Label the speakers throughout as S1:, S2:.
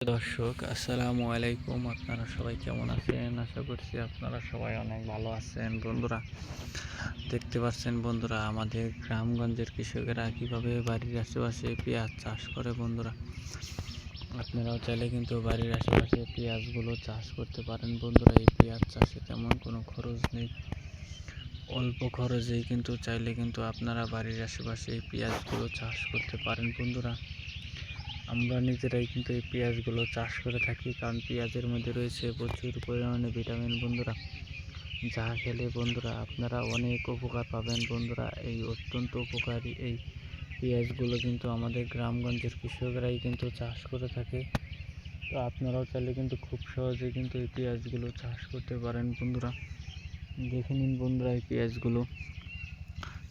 S1: দর্শক, আসসালামু আলাইকুম। আপনারা সবাই কেমন আছেন? আশা করছি আপনারা সবাই অনেক ভালো আছেন। বন্ধুরা, দেখতে পাচ্ছেন বন্ধুরা, আমাদের গ্রামগঞ্জের কৃষকেরা কীভাবে বাড়ির আশেপাশে পেঁয়াজ চাষ করে বন্ধুরা? আপনারাও চাইলে কিন্তু বাড়ির আশেপাশে পেঁয়াজগুলো চাষ করতে পারেন বন্ধুরা। এই পেঁয়াজ চাষে তেমন কোনো খরচ নেই। অল্প খরচেই কিন্তু চাইলে কিন্তু আপনারা বাড়ির আশেপাশে এই পেঁয়াজগুলো চাষ করতে পারেন বন্ধুরা। আমরা নিজেরাই কিন্তু এই পেঁয়াজগুলো চাষ করে থাকি, কারণ পেঁয়াজের মধ্যে রয়েছে প্রচুর পরিমাণে ভিটামিন। বন্ধুরা, যা খেলে বন্ধুরা আপনারা অনেক উপকার পাবেন বন্ধুরা। এই অত্যন্ত উপকারী এই পেঁয়াজগুলো কিন্তু আমাদের গ্রামগঞ্জের কৃষকরাই কিন্তু চাষ করে থাকে। তো আপনারাও চাইলে কিন্তু খুব সহজে কিন্তু এই পেঁয়াজগুলো চাষ করতে পারেন বন্ধুরা। দেখে নিন বন্ধুরা এই পেঁয়াজগুলো।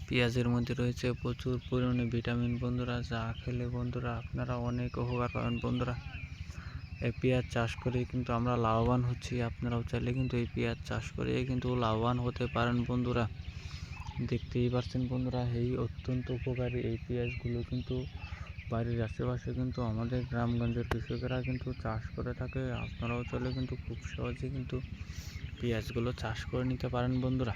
S1: পেঁয়াজের মধ্যে রয়েছে প্রচুর পরিমাণে ভিটামিন। বন্ধুরা, যা খেলে বন্ধুরা আপনারা অনেক উপকার পাবেন বন্ধুরা। এই পেঁয়াজ চাষ করে কিন্তু আমরা লাভবান হচ্ছি। আপনারাও চাইলে কিন্তু এই পেঁয়াজ চাষ করে কিন্তু লাভবান হতে পারেন বন্ধুরা। দেখতেই পাচ্ছেন বন্ধুরা, এই অত্যন্ত উপকারী এই পেঁয়াজগুলো কিন্তু বাড়ির আশেপাশে কিন্তু আমাদের গ্রামগঞ্জের কৃষকেরা কিন্তু চাষ করে থাকে। আপনারাও চাইলে কিন্তু খুব সহজে কিন্তু পেঁয়াজগুলো চাষ করে নিতে পারেন বন্ধুরা।